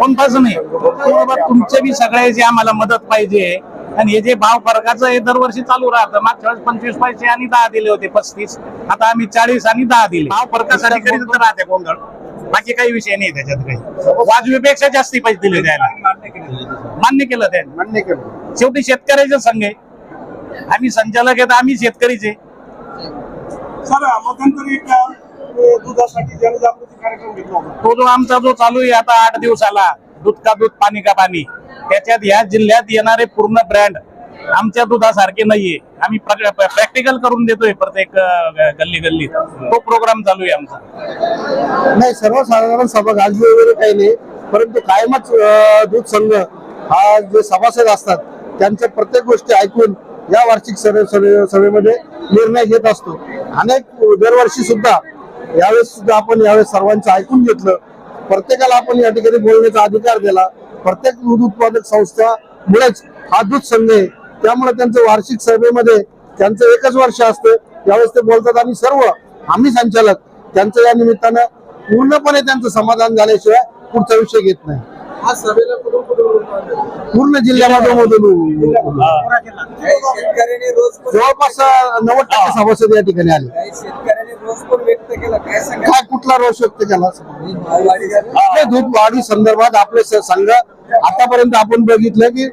कोणताच नाही. बाबा तुमचे बी सगळ्याची आम्हाला मदत पाहिजे. आणि हे जे भाव फरकाचं हे दरवर्षी चालू राहतं. मागच्या वेळेस पंचवीस पैसे आणि दहा दिले होते पस्तीस. आता आम्ही चाळीस आणि दहा दिले. भाव फरकासाठी करीत तर राहते गोंधळ. बाकी काही विषय नाही त्याच्यात काही. वाजवीपेक्षा जास्ती पैसे दिले त्याला मान्य केलं त्याने. मान्य केलं. शेवटी शेतकऱ्याचे संघ आहे. आम्ही संचालक आहेत आम्ही शेतकरीचे सर मध्यंतरी दुधासाठी जनजागृती कार्यक्रम घेतला होता. तो जो आमचा जो चालू आहे आता आठ दिवसाला दूध का दूध पाणी का पाणी त्याच्यात ह्या जिल्ह्यात येणारे पूर्ण ब्रँड आमच्या दुधासारखे नाहीये. आम्ही प्रॅक्टिकल करून देतोय प्रत्येक गल्ली गल्लीत तो प्रोग्राम चालू आहे आमचा. नाही सर्वसाधारण सभा गाजली वगैरे काही नाही परंतु कायमच दूध संघ हा जे सभासद असतात त्यांच्या प्रत्येक गोष्टी ऐकून या वार्षिक सभे सभे- सभेमध्ये निर्णय घेत असतो. अनेक दरवर्षी सुद्धा यावेळेस सुद्धा आपण यावेळेस सर्वांचं ऐकून घेतलं. प्रत्येकाला आपण या ठिकाणी बोलण्याचा अधिकार दिला. प्रत्येक दूध उत्पादक संस्था मुळेच हा दूध संघ आहे. त्यामुळे त्यांचं वार्षिक सभेमध्ये त्यांचं एकच वर्ष असतं. यावेळेस ते बोलतात आणि सर्व आम्ही संचालक. त्यांचं या निमित्तानं पूर्णपणे त्यांचं समाधान झाल्याशिवाय पुढचा विषय घेत नाही. पूर्ण जिल्ह्यामध्ये जवळपास नव्वद टक्के सभासद या ठिकाणी आले. काय कुठला रोष व्यक्त केला? दूध वाढी संदर्भात आपले संघ आतापर्यंत आपण बघितलं की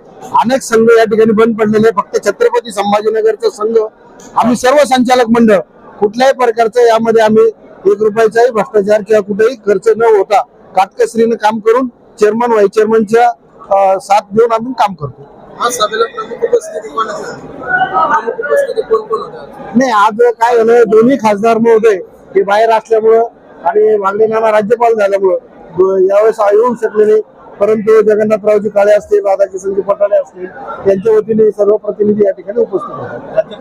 अनेक संघ या ठिकाणी बंद पडलेले आहेत. फक्त छत्रपती संभाजीनगरचा संघ. आम्ही सर्व संचालक मंडळ कुठल्याही प्रकारचं यामध्ये आम्ही एक रुपयाचाही भ्रष्टाचार किंवा कुठेही खर्च न होता काटकसरीनं काम करून चेअरमन व्हाईस चेअरमनच्या साथ देऊन आम्ही काम करतो. नाही आज काय झालं दोन्ही खासदार महोदय हे बाहेर असल्यामुळं आणि मागणे नाना राज्यपाल झाल्यामुळं यावेळेस येऊ शकले नाही. परंतु जगन्नाथरावजी काळे असतील राधाकिशनजी पटाले असतील यांच्या वतीने सर्व प्रतिनिधी या ठिकाणी उपस्थित होते?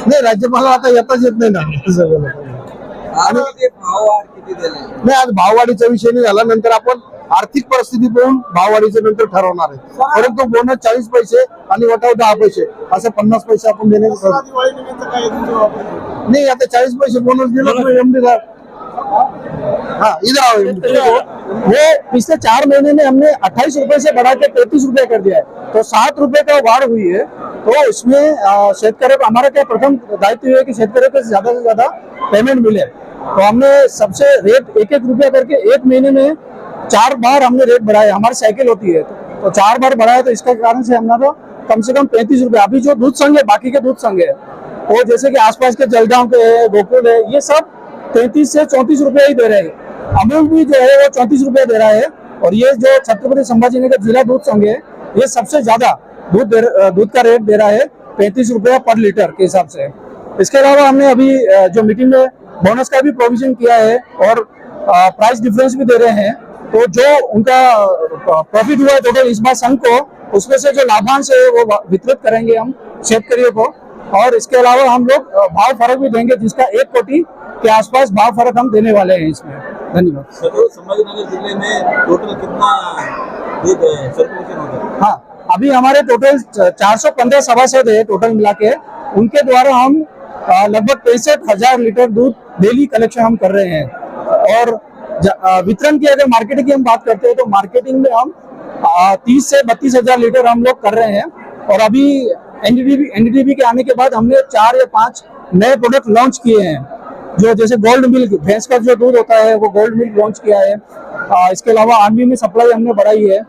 नाही राज्यपाला आता येताच येत नाही ना. दिले नाही आज भाववाढीचा विषय नाही झाला. नंतर आपण आर्थिक परिस्थिती पाहून भाववाढीचं नंतर ठरवणार आहे. परंतु बोनस चाळीस पैसे आणि वटाव दहा पैसे असं पन्नास पैसे आपण देण्याचं ठरवलं. नहीं आता चालीस पैसे बोनस दिला एमडी हाँ इधर आओ वो पिछले चार महीने में हमने अट्ठाईस रुपए से बढ़ा के पैंतीस रुपए कर दिया है तो सात रुपए का वाढ़ हुई है तो इसमें अ, हमारा क्या प्रथम दायित्व है कि शेतकऱ्यों को ज़्यादा से ज़्यादा पेमेंट मिले तो हमने सबसे रेट एक एक रुपया करके एक महीने में चार बार हमने रेट बढ़ाया, हमारी साइकिल होती है। तो चार बार बढ़ाया तो इसके कारण से हमारा कम से कम पैंतीस रुपए। अभी जो दूध संघ है, बाकी के दूध संघ है, वो जैसे कि आसपास के जलगांव के है, गोकुल है, ये सब तैतीस से चौंतीस रुपए ही दे रहे हैं। अमूल भी जो है, वो चौंतीस रुपए दे रहा है। और ये जो छत्रपति संभाजी नगर जिला दूध संघ है, ये सबसे ज़्यादा दूध दूध का रेट दे रहा है, पैंतीस रुपया पर लीटर के हिसाब से। इसके अलावा हमने अभी जो मीटिंग में बोनस का भी प्रोविज़न किया है और प्राइस डिफरेंस भी दे रहे हैं। तो जो उनका प्रॉफिट हुआ है टोटल इस बार संघ को उसमें से जो लाभांश है वो वितरित करेंगे हम शेतकरियों को। और इसके अलावा हम लोग भाव फ़र्क भी देंगे जिसका एक कोटि के आसपास भाव फ़र्क हम देने वाले हैं इसमें। धन्यवाद। संभाजीनगर ज़िले में टोटल कितना है हाँ अभी हमारे टोटल 415 सभासद है टोटल मिला के। उनके द्वारा हम लगभग पैंसठ हज़ार लीटर दूध डेली कलेक्शन हम कर रहे हैं। और वितरण की अगर मार्केटिंग की हम बात करते हैं तो मार्केटिंग में हम तीस से बत्तीस हज़ार लीटर हम लोग कर रहे हैं। और अभी एनडीडीबी एनडीडीबी के आने के बाद हमने चार या पाँच नए प्रोडक्ट लॉन्च किए हैं। जो जैसे गोल्ड मिल्क भैंस का जो दूध होता है वो गोल्ड मिल्क लॉन्च किया है। अ, इसके अलावा आर्मी में सप्लाई हमने बढ़ाई है।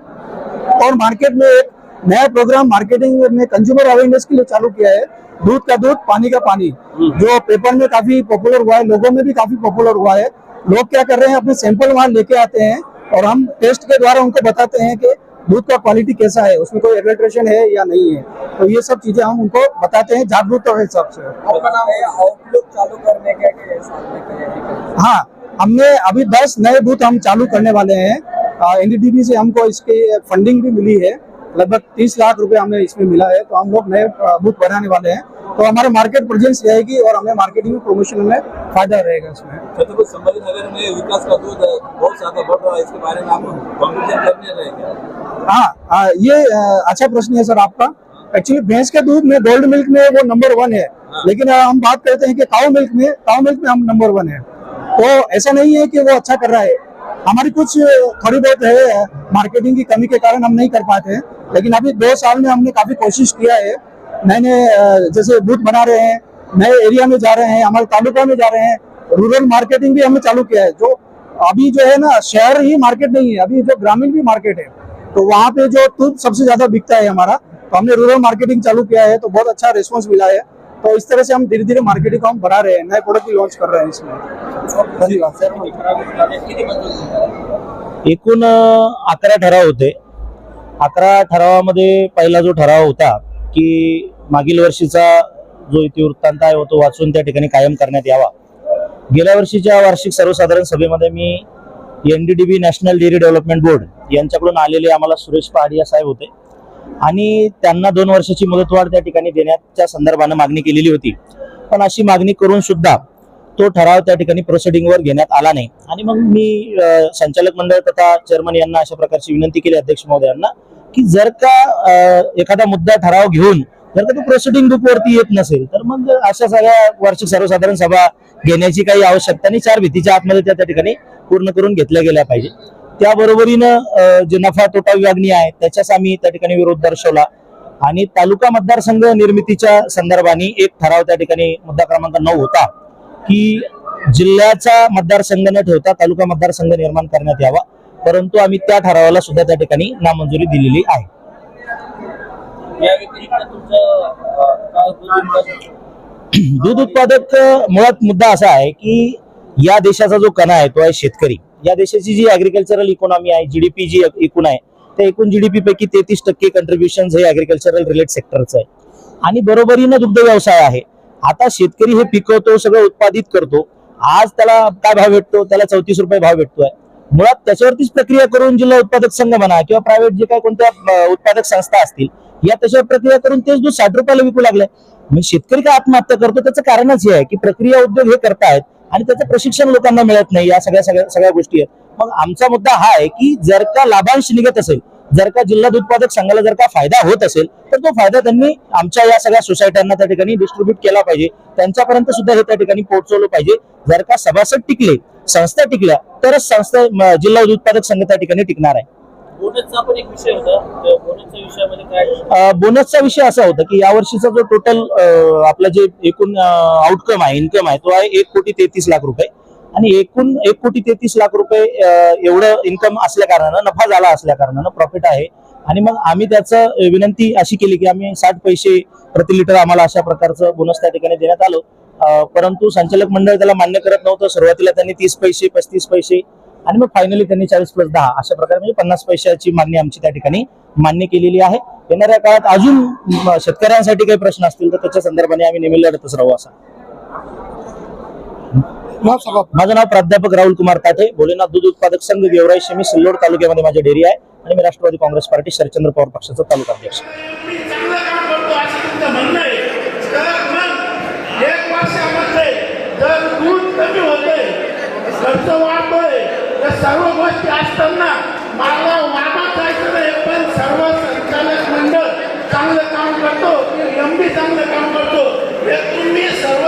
और मार्केट में एक नया प्रोग्राम मार्केटिंग में कंज्यूमर अवेयरनेस के लिए चालू किया है। दूध का दूध पानी का पानी। जो पेपर में काफ़ी पॉपुलर हुआ है लोगों में भी काफ़ी पॉपुलर हुआ है। लोग क्या कर रहे हैं अपने सैंपल वहाँ लेके आते हैं और हम टेस्ट के द्वारा उनको बताते हैं कि दूध का क्वालिटी कैसा है उसमें कोई एडल्ट्रेशन है या नहीं है। तो ये सब चीज़ें हम उनको बताते हैं जागरूकता के हिसाब से। हाँ हमने अभी दस नए बूथ हम चालू करने वाले हैं। एनडीडीबी से हमको इसकी फंडिंग भी मिली है। लगभग तीस लाख रुपए हमें इसमें मिला है तो हम लोग नए बूथ बनाने वाले हैं। तो हमारे मार्केट प्रेजेंस रहेगी और हमें मार्केटिंग प्रमोशन में फ़ायदा रहेगा इसमें। छत्रपति संभाजीनगर में विकास का दूध बहुत ज़्यादा बढ़ रहा है इसके बारे में आप कॉम्पिटिशन करने रहे हाँ हाँ, ये अच्छा प्रश्न है सर आपका। एक्चुअली भैंस के दूध में गोल्ड मिल्क में वो नंबर वन है। लेकिन हम बात करते हैं कि काउ मिल्क में काउ मिल्क में हम नंबर वन है। तो ऐसा नहीं है कि वो अच्छा कर रहा है। हमारी कुछ थोड़ी बहुत है मार्केटिंग की कमी के कारण हम नहीं कर पाते हैं। लेकिन अभी दो साल में हमने काफ़ी कोशिश किया है। नए नए जैसे बूथ बना रहे हैं नए एरिया में जा रहे हैं हमारे तालुका में जा रहे हैं रूरल मार्केटिंग भी हमने चालू किया है। जो अभी जो है ना शहर ही मार्केट नहीं है अभी जो ग्रामीण भी मार्केट है तो वहाँ पे जो दूध सबसे ज्यादा बिकता है हमारा तो हमने रूरल मार्केटिंग चालू किया है तो बहुत अच्छा रिस्पॉन्स मिला है। तो इस तरह से हम धीरे धीरे मार्केटिंग को हम बढ़ा रहे हैं नए प्रोडक्ट भी लॉन्च कर रहे हैं इसमें। एकूण अकरा ठराव होते. अकरा ठरावामध्ये पहिला जो ठराव होता की मागील वर्षीचा जो इतिवृत्तांत आहे तो वाचून त्या ठिकाणी कायम करण्यात यावा. गेल्या वर्षीच्या वार्षिक सर्वसाधारण सभेमध्ये मी NDDB national dairy development board यांच्याकडून आलेले आम्हाला सुरेश पहाडिया साहेब होते. आणि त्यांना दोन वर्षाची मुदतवाढ त्या ठिकाणी देण्याच्या संदर्भानं मागणी केलेली होती. पण अशी मागणी करून सुद्धा तो ठराव त्या ठिकाणी प्रोसिडिंगवर घेण्यात आला नाही. आणि मग मी संचालक मंडळ तथा चेअरमन यांना अशा प्रकारची विनंती केली अध्यक्ष महोदयांना की जर का एखादा मुद्दा ठराव घेऊन जर का तो प्रोसिडिंग बुक वरती येत नसेल तर मग अशा सगळ्या वार्षिक सर्वसाधारण सभा घेण्याची काही आवश्यकता नाही. चार भीतीच्या आतमध्ये त्या त्या ठिकाणी पूर्ण करून घेतल्या गेल्या पाहिजे. त्याबरोबरीनं जे नफा तोटा विभागणी आहे त्याच्याच आम्ही त्या ठिकाणी विरोध दर्शवला. आणि तालुका मतदारसंघ निर्मितीच्या संदर्भाने एक ठराव त्या ठिकाणी मुद्दा क्रमांक नऊ होता की जिल्ह्याचा मतदारसंघ न ठेवता तालुका मतदारसंघ निर्माण करण्यात यावा. परंतु आम्ही त्या ठरावाला सुद्धा त्या ठिकाणी नामंजुरी दिलेली आहे. या व्यतिरिक्त तुमचं दूध उत्पादक मुळात मुद्दा असा आहे की या देशाचा जो कणा आहे तो आहे शेतकरी. या देशाची जी अग्रिकल्चरल इकॉनॉमी आहे जीडीपी जी एकूण आहे त्या एकूण जीडीपी पैकी तेहतीस टक्के कंट्रीब्युशन हे अग्रिकल्चरल रिलेट सेक्टरचं आहे. आणि बरोबरीनं दुग्ध व्यवसाय आहे. आता शेतकरी हे पिकवतो सगळं उत्पादित करतो आज त्याला काय भाव भेटतो? त्याला चौतीस रुपये भाव भेटतोय. मुळात त्याच्यावरतीच प्रक्रिया करून जिल्हा उत्पादक संघ म्हणा किंवा प्रायव्हेट जे काही कोणत्या उत्पादक संस्था असतील या तशा प्रक्रिया करून तेच दूध साठ रुपयाला विकू लागले. म्हणजे शेतकरी का आत्महत्या करतो? त्याचं कारणच हे आहे की प्रक्रिया उद्योग हे करतायत आणि त्याचं प्रशिक्षण लोकांना मिळत नाही. या सगळ्या सगळ्या सगळ्या गोष्टी आहेत. मग आमचा मुद्दा हा आहे की जर का लाभांश निघत असेल जर का जिल्हा दूध उत्पादक संघाला जर का फायदा होत असेल तर तो फायदा त्यांनी आमच्या या सगळ्या सोसायट्यांना त्या ठिकाणी डिस्ट्रीब्युट केला पाहिजे. त्यांच्यापर्यंत सुद्धा हे त्या ठिकाणी पोहोचवलं पाहिजे. जर का सभासद टिकले संस्था टिकल्या तरच संस्था जिल्हा दूध उत्पादक संघ त्या ठिकाणी टिकणार आहे. बोनसचा पण एक विषय होता. बोनसच्या विषयामध्ये काय बोनसचा विषय असा होता की यावर्षीचा जो टोटल आपला जे एकूण आउटकम आहे इन्कम आहे तो आहे एक कोटी तेहतीस लाख रुपये. आणि एकूण एक कोटी तेहतीस लाख रुपये एवढं इन्कम असल्या कारणानं नफा झाला असल्या कारणानं प्रॉफिट आहे. आणि मग आम्ही त्याचं विनंती अशी केली की आम्ही साठ पैसे प्रति लिटर आम्हाला अशा प्रकारचं बोनस त्या ठिकाणी देण्यात आलं. परंतु संचालक मंडळ त्याला मान्य करत नव्हतं. सुरुवातीला त्यांनी तीस पैसे पस्तीस पैसे आणि मग फायनली त्यांनी चाळीस प्लस दहा अशा प्रकारे म्हणजे पन्नास पैशाची मागणी आमची त्या ठिकाणी मान्य केलेली आहे. येणाऱ्या काळात अजून म, शेतकऱ्यांसाठी काही प्रश्न असतील तर त्याच्या संदर्भाने आम्ही नेहमी लढतच राहू असा. माझं नाव प्राध्यापक राहुल कुमार ताठे भोलेनाथ दूध उत्पादक संघ गेवराई शेमी सिल्लोड तालुक्यामध्ये माझी डेअरी आहे आणि मी राष्ट्रवादी काँग्रेस पार्टी शरदचंद्र पवार पक्षाचा तालुका अध्यक्ष चांगलं काम करतो असं तुमचं म्हणणं आहे. तर मग एक वर्षामध्ये जर दूध कमी होतंय खर्च वाढतोय या सर्व गोष्टी असताना मला वादात जायचं नाही पण सर्व संचालक मंडळ चांगलं काम करतो एम चांगलं काम करतो. हे तुम्ही सर्व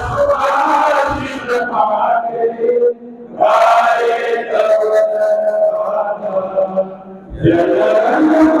Yeah.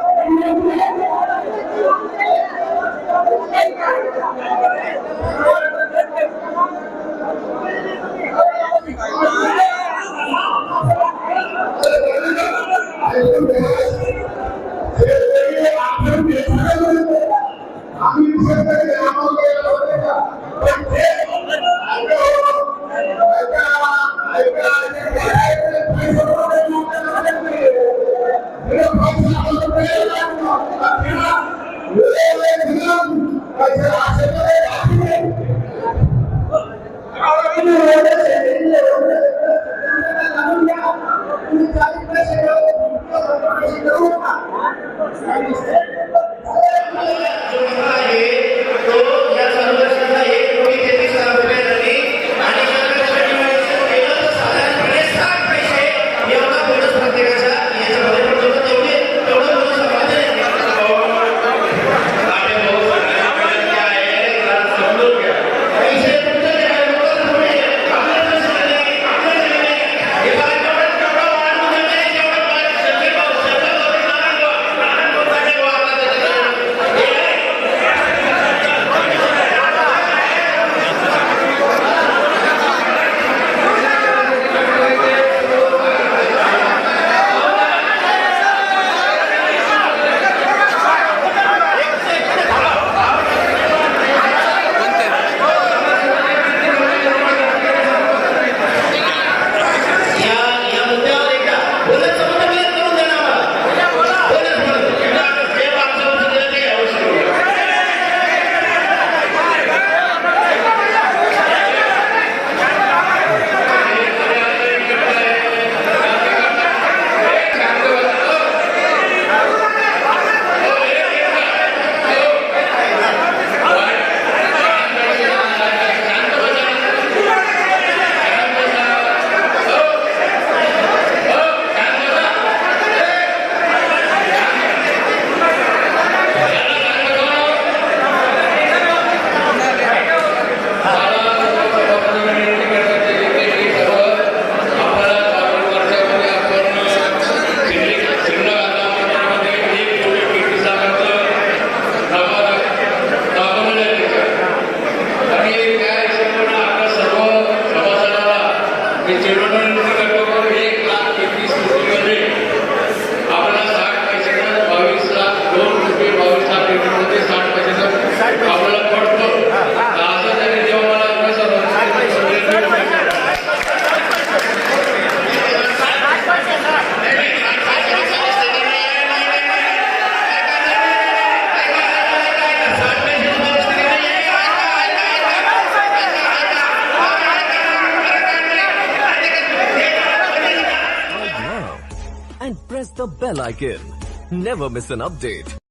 I'm icon. Never miss an update.